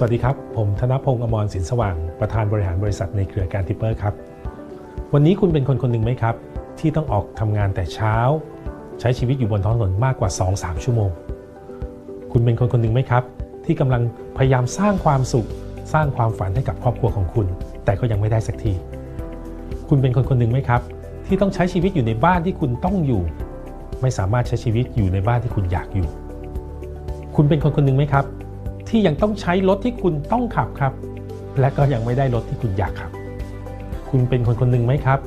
สวัสดีครับ ผมธนพงศ์อมรสินสว่าง ประธานบริหารบริษัทในเครือการทิปเปอร์ครับ วันนี้คุณเป็นคนคนหนึ่งไหมครับ ที่ต้องออกทำงานแต่เช้า ใช้ชีวิตอยู่บนท้องถนนมากกว่า 2-3 ชั่วโมง คุณเป็นคนคนหนึ่งไหมครับ ที่กำลังพยายามสร้างความสุข สร้างความฝันให้กับครอบครัวของคุณ แต่ก็ยังไม่ได้สักที คุณเป็นคนคนหนึ่งไหมครับ ที่ต้องใช้ชีวิตอยู่ในบ้านที่คุณต้องอยู่ ไม่สามารถใช้ชีวิตอยู่ในบ้านที่คุณอยากอยู่ คุณเป็นคนคนหนึ่งไหมครับ ที่ยังต้องใช้รถที่คุณต้องขับครับ และก็ยังไม่ได้รถที่คุณอยากขับ คุณเป็นคนคนหนึ่งไหมครับ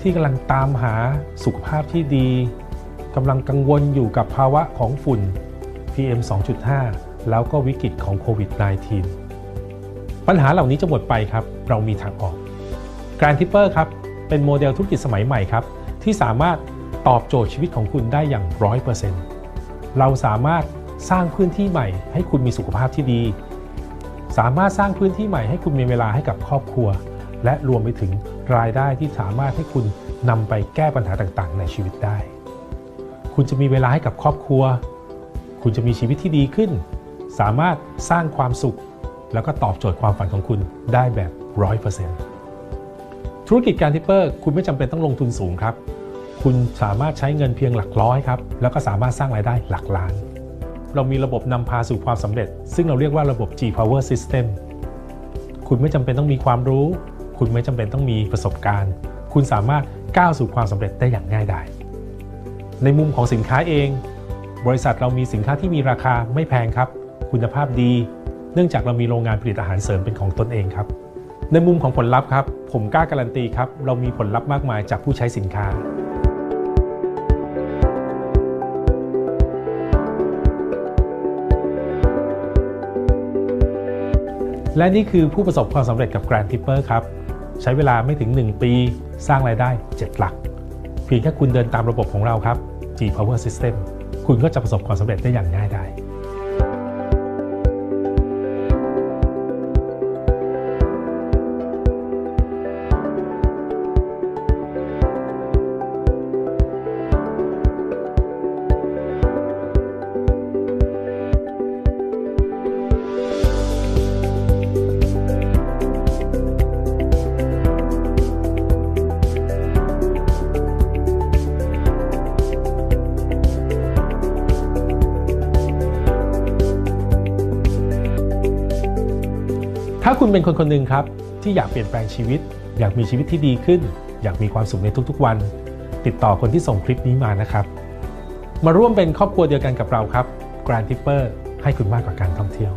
ที่กำลังตามหาสุขภาพที่ดีกำลังกังวลอยู่กับภาวะของฝุ่น PM 2.5 แล้วก็วิกฤตของโควิด -19 ปัญหาเหล่านี้จะหมดไปครับ เรามีทางออก Grand Tipper ครับ เป็นโมเดลธุรกิจสมัยใหม่ครับ ที่สามารถตอบโจทย์ชีวิตของคุณได้อย่าง 100%เราสามารถ สร้างพื้นที่ใหม่ ให้คุณมีสุขภาพที่ดี สามารถสร้างพื้นที่ใหม่ให้คุณมีเวลาให้กับครอบครัว และรวมไปถึงรายได้ที่สามารถให้คุณนำไปแก้ปัญหาต่างๆ ในชีวิตได้ คุณจะมีเวลาให้กับครอบครัว คุณจะมีชีวิตที่ดีขึ้น สามารถสร้างความสุข แล้วก็ตอบโจทย์ความฝันของคุณได้แบบ 100%ธุรกิจการทิปเปอร์ คุณไม่จำเป็นต้องลงทุนสูงครับ คุณสามารถใช้เงินเพียงหลักร้อยครับ แล้วก็สามารถสร้างรายได้หลักล้าน เรามีระบบนำพาสู่ความสำเร็จ ซึ่งเราเรียกว่าระบบ G Power System คุณไม่จำเป็นต้องมีความรู้ คุณไม่จำเป็นต้องมีประสบการณ์ คุณสามารถก้าวสู่ความสำเร็จได้อย่างง่ายดายในมุมของสินค้าเอง บริษัทเรามีสินค้าที่มีราคาไม่แพงครับ คุณภาพดี เนื่องจากเรามีโรงงานผลิตอาหารเสริมเป็นของตนเองครับ ในมุมของผลลัพธ์ครับ ผมกล้าการันตีครับ เรามีผลลัพธ์มากมายจากผู้ใช้สินค้า และนี่คือผู้ประสบความสำเร็จกับ Grand Tipper ครับ ใช้เวลาไม่ถึง 1 ปีสร้างรายได้ 7 หลัก เพียงแค่คุณเดินตามระบบของเราครับ G Power System คุณก็จะประสบความสำเร็จได้อย่างง่ายดาย ถ้าคุณเป็นคนคนหนึ่งครับ ที่อยากเปลี่ยนแปลงชีวิต อยากมีชีวิตที่ดีขึ้น อยากมีความสุขในทุกๆวัน ติดต่อคนที่ส่งคลิปนี้มานะครับ มาร่วมเป็นครอบครัวเดียวกันกับเราครับ Grand Tipper ให้คุณมากกว่าการท่องเที่ยว